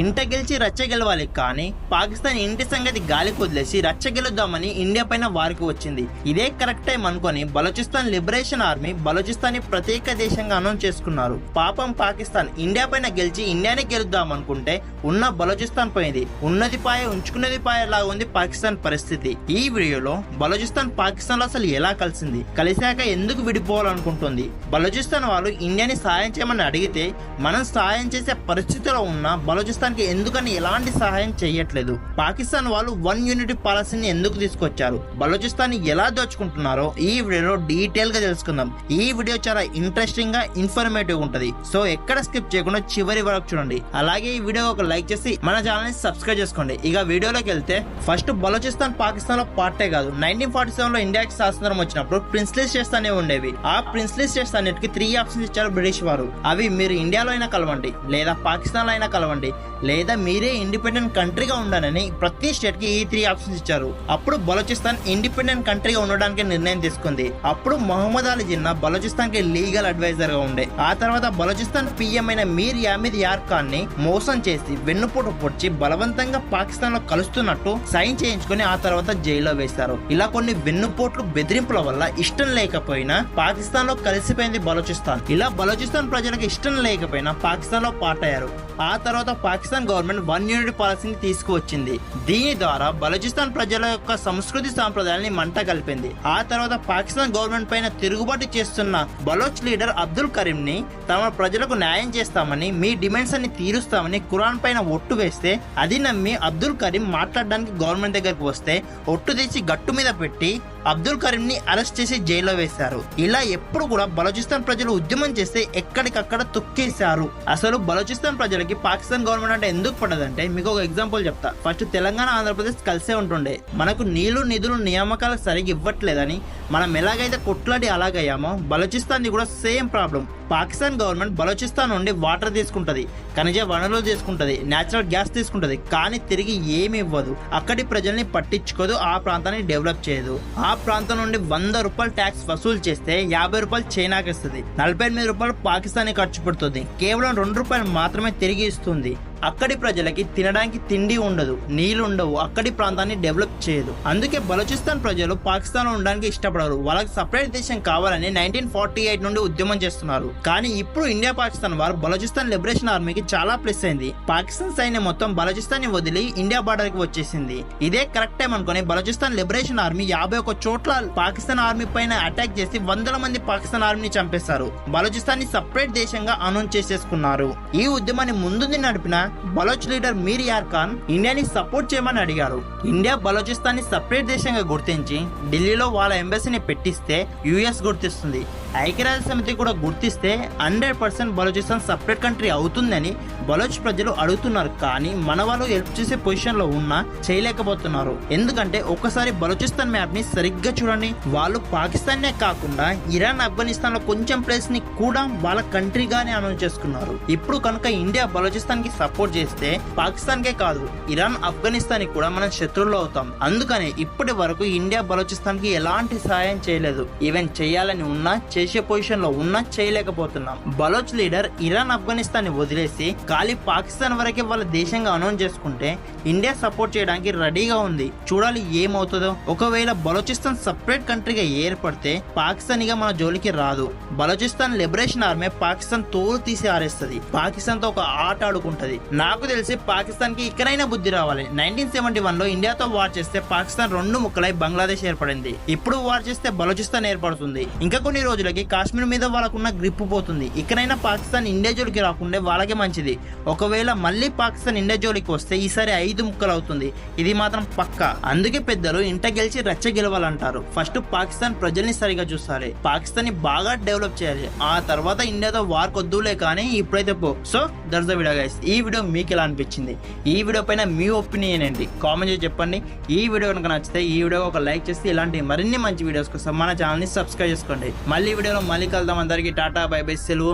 ఇంట గెలిచి రచ్చ గెలవాలి కానీ పాకిస్తాన్ ఇంటి సంగతి గాలి వదిలేసి రచ్చ గెలుద్దామని ఇండియా పైన వారికి వచ్చింది. ఇదే కరెక్ట్ టైం అనుకొని బలోచిస్తాన్ లిబరేషన్ ఆర్మీ బలోచిస్తాన్ ప్రత్యేక దేశంగా అనౌన్స్ చేసుకున్నారు. పాపం పాకిస్తాన్ ఇండియా పైన గెలిచి ఇండియానే గెలుద్దాం అనుకుంటే ఉన్న బలోచిస్తాన్ పోయింది ఉన్నది పాయ ఉంచుకున్నది పాయ లాగా ఉంది పాకిస్తాన్ పరిస్థితి. ఈ వీడియోలో బలోచిస్తాన్ పాకిస్తాన్లో అసలు ఎలా కలిసింది? కలిశాక ఎందుకు విడిపోవాలనుకుంటుంది? బలోచిస్తాన్ వాళ్ళు ఇండియాని సాయం చేయమని అడిగితే మనం సాయం చేసే పరిస్థితిలో ఉన్న బలోచిస్తాన్ పాకిస్తాన్కి ఎందుకని ఎలాంటి సహాయం చేయట్లేదు? పాకిస్తాన్ వాళ్ళు వన్ యూనిటీ పాలసీని ఎందుకు తీసుకొచ్చారు? బలోచిస్తాన్ ఎలా దోచుకుంటున్నారో ఈ వీడియోలో డీటెయిల్గా తెలుసుకుందాం. ఈ వీడియో చాలా ఇంట్రెస్టింగ్గా ఇన్ఫర్మేటివ్ ఉంటది. సో ఎక్కడ స్కిప్ చేయకుండా చివరి వరకు చూడండి. అలాగే ఈ వీడియో ఒక లైక్ చేసి మన ఛానల్ని సబ్స్క్రైబ్ చేసుకోండి. ఇక వీడియోలోకి వెళ్తే ఫస్ట్ బలోచిస్తాన్ పాకిస్తాన్లో పార్టే కాదు. నైన్టీన్ ఫార్టీ సెవెన్లో ఇండియాకి స్వాతంత్రం వచ్చినప్పుడు ప్రిన్స్లీ స్టేట్స్ అనేవి ఉండేవి. ఆ ప్రిన్స్లీ స్టేట్స్ అన్నిటికీ త్రీ ఆప్షన్స్ ఇచ్చారు బ్రిటిష్ వారు. అవి మీరు ఇండియాలో అయినా కలవండి లేదా పాకిస్తాన్లో అయినా కలవండి. లేదా మీరే ఇండిపెండెంట్ కంట్రీగా ఉండాలని ప్రతి స్టేట్కి ఈ త్రీ ఆప్షన్స్ ఇచ్చారు. అప్పుడు బలోచిస్తాన్ ఇండిపెండెంట్ కంట్రీగా ఉండడానికి నిర్ణయం తీసుకుంది. అప్పుడు మొహమ్మద్ అలీ జిన్నా బలోచిస్తాన్కి లీగల్ అడ్వైజర్గా ఉండే. ఆ తర్వాత బలోచిస్తాన్ పిఎం అయిన మీర్ యామిద్ యార్ ఖాన్ని మోసం చేసి వెన్నుపోటు పొడిచి బలవంతంగా పాకిస్తాన్లో కలుస్తున్నట్టు సైన్ చేయించుకుని ఆ తర్వాత జైల్లో వేశారు. ఇలా కొన్ని వెన్నుపోట్లు బెదిరింపుల వల్ల ఇష్టం లేకపోయినా పాకిస్తాన్లో కలిసిపోయింది బలోచిస్తాన్. ఇలా బలోచిస్తాన్ ప్రజలకు ఇష్టం లేకపోయినా పాకిస్తాన్లో పాటయ్యారు ఆ తర్వాత పాకిస్తాన్ గవర్నమెంట్ వన్ యూనిట్ పాలసీని తీసుకువచ్చింది. దీని ద్వారా బలూచిస్తాన్ ప్రజల యొక్క సంస్కృతి సాంప్రదాయాన్ని మంట కలిపింది. ఆ తర్వాత పాకిస్తాన్ గవర్నమెంట్ పైన తిరుగుబాటు చేస్తున్న బలోచ్ లీడర్ అబ్దుల్ కరీం ని తమ ప్రజలకు న్యాయం చేస్తామని మీ డిమాండ్స్ అన్ని తీరుస్తామని ఖురాన్ పైన ఒట్టు వేస్తే అది నమ్మి అబ్దుల్ కరీం మాట్లాడడానికి గవర్నమెంట్ దగ్గరకు వస్తే ఒట్టు తీసి గట్టు మీద పెట్టి అబ్దుల్ కరీం ని అరెస్ట్ చేసి జైల్లో వేశారు. ఇలా ఎప్పుడు కూడా బలోచిస్తాన్ ప్రజలు ఉద్యమం చేస్తే ఎక్కడికక్కడ తొక్కేశారు. అసలు బలోచిస్తాన్ ప్రజలకి పాకిస్తాన్ గవర్నమెంట్ అంటే ఎందుకు పడదంటే మీకు ఒక ఎగ్జాంపుల్ చెప్తా. ఫస్ట్ తెలంగాణ ఆంధ్రప్రదేశ్ కలిసే ఉంటుండే. మనకు నీళ్ళు నిధులు నియామకాలు సరిగ్గా ఇవ్వట్లేదని మనం ఎలాగైతే కొట్లాడి అలాగయ్యామో బలోచిస్తాన్ కూడా same problem Pakistan government Balochistan నుండి వాటర్ తీసుకుంటది ఖనిజ వనరులు తీసుకుంటది నేచురల్ గ్యాస్ తీసుకుంటది కానీ తిరిగి ఏమి ఇవ్వదు. అక్కడి ప్రజల్ని పట్టించుకోదు ఆ ప్రాంతాన్ని డెవలప్ చేయదు. ఆ ప్రాంతం నుండి వంద రూపాయలు ట్యాక్స్ వసూలు చేస్తే యాభై రూపాయలు చైనాకి ఇస్తుంది నలభై ఎనిమిది రూపాయలు పాకిస్తాన్ ఖర్చు పెడుతుంది. కేవలం రెండు రూపాయలు మాత్రమే తిరిగి ఇస్తుంది. అక్కడి ప్రజలకి తినడానికి తిండి ఉండదు నీళ్ళు ఉండవు అక్కడి ప్రాంతాన్ని డెవలప్ చేయదు. అందుకే బలూచిస్తాన్ ప్రజలు పాకిస్తాన్ ఉండడానికి ఇష్టపడరు. వాళ్ళకి సపరేట్ దేశం కావాలని నైన్టీన్ ఫార్టీ ఎయిట్ నుండి ఉద్యమం చేస్తున్నారు. కానీ ఇప్పుడు ఇండియా పాకిస్తాన్ వారు బలూచిస్తాన్ లిబరేషన్ ఆర్మీకి చాలా ప్లస్ అయింది. పాకిస్తాన్ సైన్యం మొత్తం బలూచిస్తాన్ని వదిలి ఇండియా బార్డర్కి వచ్చేసింది. ఇదే కరెక్ట్ టైం అనుకుని బలూచిస్తాన్ లిబరేషన్ ఆర్మీ యాభై ఒక చోట్ల పాకిస్తాన్ ఆర్మీ పైన అటాక్ చేసి వందల మంది పాకిస్తాన్ ఆర్మీని చంపేశారు. బలూచిస్తాన్ని సపరేట్ దేశంగా అనౌన్స్ చేసేసుకున్నారు. ఈ ఉద్యమాన్ని ముందుంది నడిపిన బలోచ్ లీడర్ మీర్ యార్ ఖాన్ ఇండియాని సపోర్ట్ చేయమని అడిగారు. ఇండియా బలోచిస్తాన్ని సపరేట్ దేశంగా గుర్తించి ఢిల్లీలో వాళ్ళ ఎంబసీని పెట్టిస్తే యుఎస్ గుర్తిస్తుంది. ఐక్యరాజ్య సమితి కూడా గుర్తిస్తే hundred percent Balochistan separate country అవుతుందని బలోచ్ ప్రజలు అడుగుతున్నారు. కానీ మన వాళ్ళు హెల్ప్ చేసే పొజిషన్లో ఉన్నా చేయలేకపోతున్నారు. ఎందుకంటే ఒక్కసారి బలోచిస్తాన్ మ్యాప్ని సరిగ్గా చూడండి. వాళ్ళు పాకిస్తాన్ కాకుండా ఇరాన్ ఆఫ్ఘనిస్తాన్లో కొంచెం ప్లేస్ని కూడా వాళ్ళ కంట్రీగానే అనౌన్స్ చేసుకున్నారు. ఇప్పుడు కనుక ఇండియా బలోచిస్తాన్కి సపోర్ట్ చేస్తే పాకిస్తాన్ కే కాదు ఇరాన్ ఆఫ్ఘనిస్తాన్ కూడా మనం శత్రువులు అవుతాం. అందుకనే ఇప్పటి వరకు ఇండియా బలోచిస్తాన్కి ఎలాంటి సహాయం చేయలేదు. ఈవెన్ చేయాలని ఉన్నా చేసే పొజిషన్లో ఉన్నా చేయలేకపోతున్నాం. బలోచ్ లీడర్ ఇరాన్ ఆఫ్ఘనిస్తాన్ని వదిలేసి ఖాళీ పాకిస్తాన్ వరకే వాళ్ళ దేశంగా అనౌన్స్ చేసుకుంటే ఇండియా సపోర్ట్ చేయడానికి రెడీగా ఉంది. చూడాలి ఏమవుతుందో. ఒకవేళ బలోచిస్తాన్ సపరేట్ కంట్రీగా ఏర్పడితే పాకిస్తాన్ ఇక మన జోలికి రాదు. బలోచిస్తాన్ లిబరేషన్ ఆర్మీ పాకిస్తాన్ తోలు తీసి ఆరేస్తుంది. పాకిస్తాన్తో ఒక ఆట ఆడుకుంటది. నాకు తెలిసి పాకిస్తాన్కి ఇక్కడైనా బుద్ధి రావాలి. నైన్టీన్ సెవెంటీ వన్లో ఇండియాతో వార్ చేస్తే పాకిస్తాన్ రెండు ముక్కలై బంగ్లాదేశ్ ఏర్పడింది. ఇప్పుడు వార్ చేస్తే బలోచిస్తాన్ ఏర్పడుతుంది. ఇంకా కొన్ని రోజులు ఇండియాజులకి కాశ్మీర్ మీద వాళ్ళకున్న గ్రిప్ పోతుంది. ఇక్కడైనా పాకిస్తాన్ ఇండియాజులకి రాకుండా వాళ్ళకే మంచిది. ఒకవేళ మళ్ళీ పాకిస్తాన్ ఇండియాజులకి వస్తే ఈసారి ఐదు ముక్కలు అవుతుంది ఇది మాత్రం పక్క. అందుకే పెద్దలు ఇంట గెలిచి రచ్చ గెలవాలంటారు. ఫస్ట్ పాకిస్తాన్ ప్రజల్ని సరిగా చూస్తారు. పాకిస్తాన్ని బాగా డెవలప్ చేయాలి. ఆ తర్వాత ఇండియాతో వార్ కొద్దులే కానీ ఇప్పుడైతే పో. So that's the video guys ఈ వీడియో మీకు ఎలా అనిపించింది? ఈ వీడియో పైన మీ ఒపీనియన్ ఏంటి? కామెంట్ చేసి చెప్పండి. ఈ వీడియో కనుక నచ్చితే ఈ వీడియో ఒక లైక్ చేసి ఇలాంటి మరిన్ని మంచి వీడియోస్ కోసం మన ఛానల్ని సబ్స్క్రైబ్ చేసుకోండి. మళ్ళీ వీడియోలో మళ్ళీ కలుద్దాం. అందరికీ టాటా బై బై సెలవు.